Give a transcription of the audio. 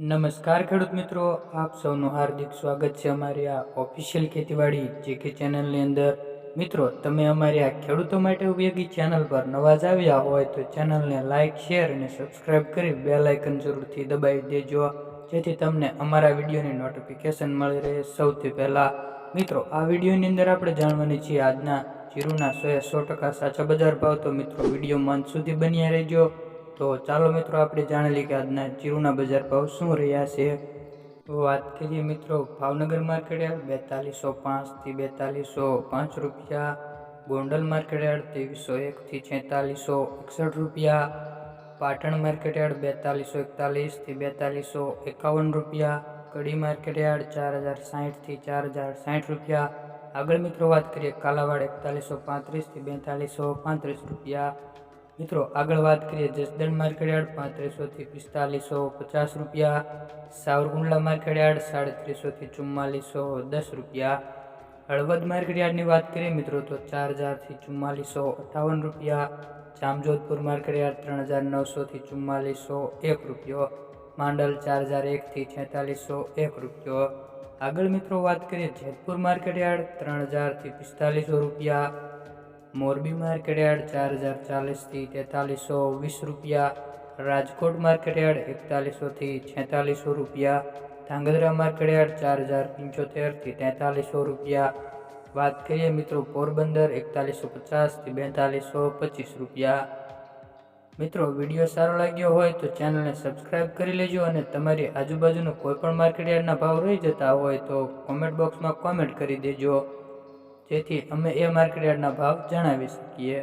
નમસ્કાર ખેડૂત મિત્રો, આપ સૌનું હાર્દિક સ્વાગત છે અમારી આ ઓફિશિયલ ખેતીવાડી જે કે ચેનલની અંદર. મિત્રો, તમે અમારી આ ખેડૂતો માટે ઉપયોગી ચેનલ પર નવા જ આવ્યા હોય તો ચેનલને લાઇક શેર અને સબસ્ક્રાઇબ કરી બે લાઇકન જરૂરથી દબાવી દેજો. જેથી તમને અમારા વિડીયોની નોટિફિકેશન મળી રહે સૌથી પહેલાં. મિત્રો, આ વિડીયોની અંદર આપણે જાણવાની છીએ આજના જીરુના સો સો ટકા સાચા બજાર ભાવ. તો મિત્રો, વીડિયો મંથ સુધી બન્યા રહેજો. તો ચાલો મિત્રો આપણે જાણી લઈએ કે આજના જીરુના બજાર ભાવ શું રહ્યા છે તો વાત કરીએ મિત્રો ભાવનગર માર્કેટ યાર્ડ બેતાલીસો પાંચથી બેતાલીસો પાંચ રૂપિયા ગોંડલ માર્કેટ યાર્ડ ત્રેવીસો એકથી છેતાલીસો એકસઠ રૂપિયા પાટણ માર્કેટ યાર્ડ બેતાલીસો એકતાલીસથી બેતાલીસો એકાવન રૂપિયા કડી માર્કેટ યાર્ડ ચાર હજાર સાહીઠથી ચાર હજાર સાહીઠ રૂપિયા આગળ મિત્રો વાત કરીએ કાલાવાડ એકતાલીસો પાંત્રીસથી બેતાલીસો પાંત્રીસ રૂપિયા મિત્રો આગળ વાત કરીએ જસદણ માર્કેટયાર્ડ પાંત્રીસોથી પિસ્તાલીસો પચાસ રૂપિયા સાવરકુંડલા માર્કેટયાર્ડ સાડત્રીસોથી ચુમ્માલીસો દસ રૂપિયા હળવદ માર્કેટયાર્ડની વાત કરીએ મિત્રો તો ચાર હજારથી ચુમ્માલીસો અઠ્ઠાવન રૂપિયા જામજોધપુર માર્કેટયાર્ડ ત્રણ હજાર નવસોથી ચુમ્માલીસો એક રૂપિયો માંડલ ચાર હજાર એકથી છેતાલીસો એક રૂપિયો આગળ મિત્રો વાત કરીએ જેતપુર માર્કેટયાર્ડ ત્રણ હજારથી પિસ્તાલીસો રૂપિયા મોરબી માર્કેટયાર્ડ ચાર હજાર ચાલીસથી તેતાલીસો વીસ રૂપિયા, રાજકોટ માર્કેટયાર્ડ એકતાલીસોથી છેતાલીસો રૂપિયા, ધાંગધ્રા માર્કેટયાર્ડ ચાર હજાર પંચોતેરથી તેતાલીસો રૂપિયા. વાત કરીએ મિત્રો પોરબંદર એકતાલીસો પચાસથી બેતાલીસો પચીસ રૂપિયા. મિત્રો વીડિયો સારો લાગ્યો હોય તો ચેનલને સબસ્ક્રાઇબ કરી લેજો અને તમારી આજુબાજુનો કોઈપણ માર્કેટયાર્ડના ભાવ રહી જતા હોય તો કોમેન્ટ બોક્સમાં કોમેન્ટ કરી દેજો. જેથી અમે એ માર્કેટયાર્ડના ભાવ જણાવી શકીએ.